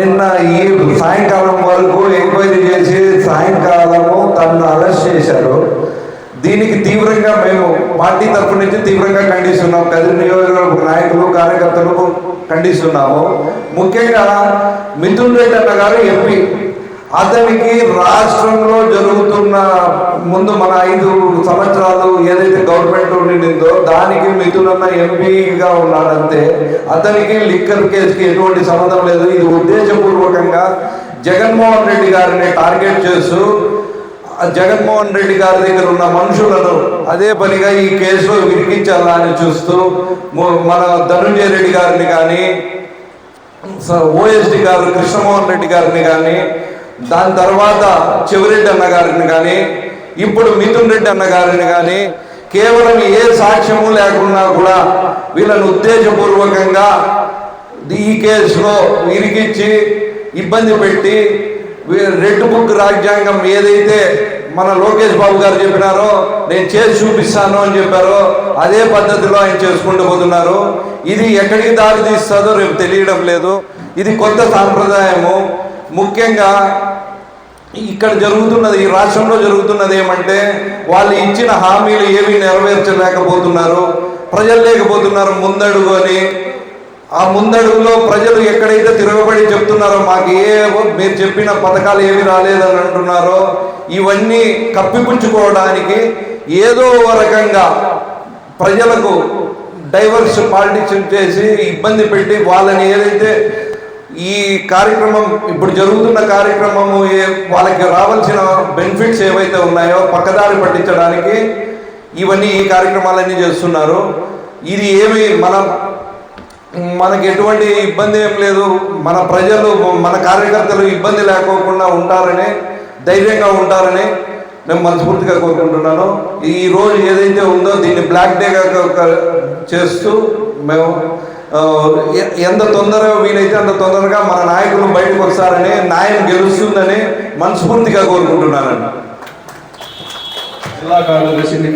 నిన్న ఈ సాయంకాలం వరకు ఎంక్వైరీ చేసి సాయంకాలము తనను అరెస్ట్ చేశారు. దీనికి తీవ్రంగా మేము పార్టీ తరఫు నుంచి తీవ్రంగా ఖండిస్తున్నాం. పెద్ద నియోజకవర్గ నాయకులు కార్యకర్తలు ఖండిస్తున్నాము. ముఖ్యంగా మిథున్ రెడ్డి అన్న గారు ఎంపీ. అతనికి రాష్ట్రంలో జరుగుతున్న ముందు మన ఐదు సంవత్సరాలు ఏదైతే గవర్నమెంట్ ఉండిందో దానికి మిథునన్న ఎంపీగా ఉన్నాడంతే అతనికి లిక్కర్ కేసుకి ఎటువంటి సంబంధం లేదు. ఇది ఉద్దేశపూర్వకంగా జగన్మోహన్ రెడ్డి గారిని టార్గెట్ చేస్తూ జగన్మోహన్ రెడ్డి గారి దగ్గర ఉన్న మనుషులను అదే పనిగా ఈ కేసులో విరిగించాలా అని చూస్తూ మన ధనుంజయ రెడ్డి గారిని కానీ ఓఎస్డి గారు కృష్ణమోహన్ రెడ్డి గారిని కానీ దాని తర్వాత చెవిరెడ్డి అన్న గారిని కానీ ఇప్పుడు మిథున్ రెడ్డి అన్న గారిని కానీ కేవలం ఏ సాక్ష్యము లేకుండా కూడా వీళ్ళని ఉద్దేశపూర్వకంగా ఈ కేసులో ఇరికిచ్చి ఇబ్బంది పెట్టి వీ- రెడ్ బుక్ రాజ్యాంగం ఏదైతే మన లోకేష్ బాబు గారు చెప్పినారో నేను చేసి చూపిస్తాను అని చెప్పారో అదే పద్ధతిలో ఆయన చేసుకుంటూ పోతున్నారు. ఇది ఎక్కడికి దారి తీస్తుందో రేపు తెలియడం లేదు. ఇది కొత్త సాంప్రదాయము. ముఖ్యంగా ఇక్కడ జరుగుతున్నది ఈ రాష్ట్రంలో జరుగుతున్నది ఏమంటే వాళ్ళు ఇచ్చిన హామీలు ఏమీ నెరవేర్చలేకపోతున్నారు ప్రజలు లేకపోతున్నారు ముందడుగు అని. ఆ ముందడుగులో ప్రజలు ఎక్కడైతే తిరగబడి చెప్తున్నారో మాకు ఏ మీరు చెప్పిన పథకాలు ఏమి రాలేదని అంటున్నారో ఇవన్నీ కప్పిపుచ్చుకోవడానికి ఏదో ఒక రకంగా ప్రజలకు డైవర్స్ పాలిటిక్స్ చేసి ఇబ్బంది పెట్టి వాళ్ళని ఏదైతే ఈ కార్యక్రమం ఇప్పుడు జరుగుతున్న కార్యక్రమము ఏ వాళ్ళకి రావాల్సిన బెనిఫిట్స్ ఏవైతే ఉన్నాయో పక్కదారి పట్టించడానికి ఇవన్నీ ఈ కార్యక్రమాలన్నీ చేస్తున్నారు. ఇది ఏమి మనం మనకి ఎటువంటి ఇబ్బంది ఏం లేదు. మన ప్రజలు మన కార్యకర్తలు ఇబ్బంది లేకోకుండా ఉంటారని ధైర్యంగా ఉంటారని నేను మనస్ఫూర్తిగా కోరుకుంటున్నాను. ఈ రోజు ఏదైతే ఉందో దీన్ని బ్లాక్ డేగా చేస్తూ మేము ఎంత తొందరగా వీలైతే అంత తొందరగా మన నాయకులు బయటకు వస్తారని న్యాయం గెలుస్తుందని మనస్ఫూర్తిగా కోరుకుంటున్నానండి. జిల్లా కార్యదర్శిని